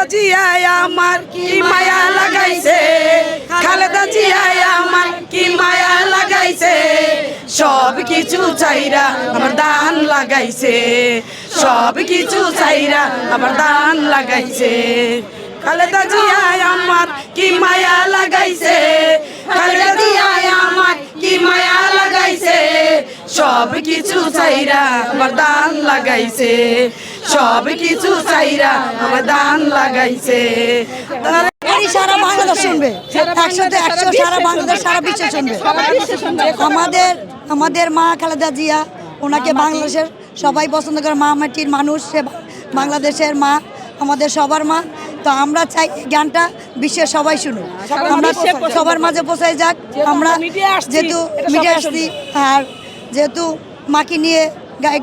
খালেদা জিয়ায় আমার কি মায়া লাগাইছে? খালেদা জিয়ায় আমার কি মায়া লাগাইছে? সব কিছু চাইরা আমার দান লাগাইছে। সব কিছু চাইরা আমার দান লাগাইছে। খালেদা জিয়ায় আমার কি মায়া লাগাইছে? খালেদা সব কিছু চাইরা আমার দান লাগাইছে। সব কিছু চাইরা আমার দান লাগাইছে। সারা বাংলাদেশ শুনবে। একশোতে একশো সারা বাংলাদেশ সারা বিশ্ব শুনবে। আমাদের আমাদের মা খালেদা জিয়া ওনাকে বাংলাদেশের সবাই পছন্দ করে। মা মাটির মানুষ সে বাংলাদেশের মা আমাদের সবার মা। তো আমরা চাই গানটা বিশ্বের সবাই শুনুক। আমরা সবার মাঝে পৌঁছাই যাক। আমরা যেহেতু মিডিয়া আসছি আর যেহেতু মাকে নিয়ে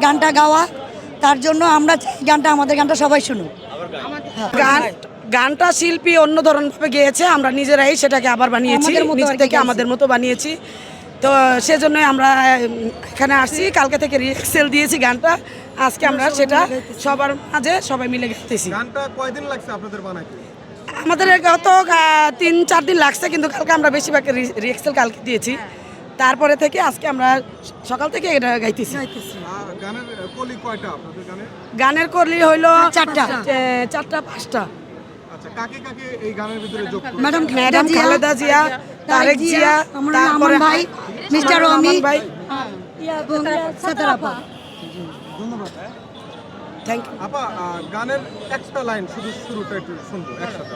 গানটা গাওয়া তার জন্য আমরা গানটা আমাদের গানটা সবাই শুনুক। গান গানটা শিল্পী অন্য ধরনভাবে গেয়েছে আমরা নিজেরাই সেটাকে আবার বানিয়েছি আমাদের নিজ থেকে আমাদের মতো বানিয়েছি। তো সেজন্যই আমরা এখানে আসছি কালকে থেকে রিহার্সেল দিয়েছি গানটা। আজকে আমরা সেটা সবার মাঝে সবাই মিলে গাইতেছি। গানটা কয়দিন লাগছে আপনাদের বানাইতে? আমাদের গত তিন চার দিন লাগছে কিন্তু কালকে আমরা বেশিরভাগ রিহার্সেল কালকে দিয়েছি। তারপরে থেকে আজকে আমরা সকাল থেকে এটা গাইতেছি। গানের কলি কয়টা আপনাদের গানে? গানের করলি হইল চারটা। চারটা পাঁচটা। আচ্ছা কাকে কাকে গানের ভিতরে ম্যাডাম ম্যাডাম খালেদা জিয়া তারেক জিয়া তারপরে ভাই মিস্টার আমান ভাই। ধন্যবাদ। থ্যাংক ইউ আপা গানের একটা লাইন শুধু শুরুটা একটু শুনব একসাথে।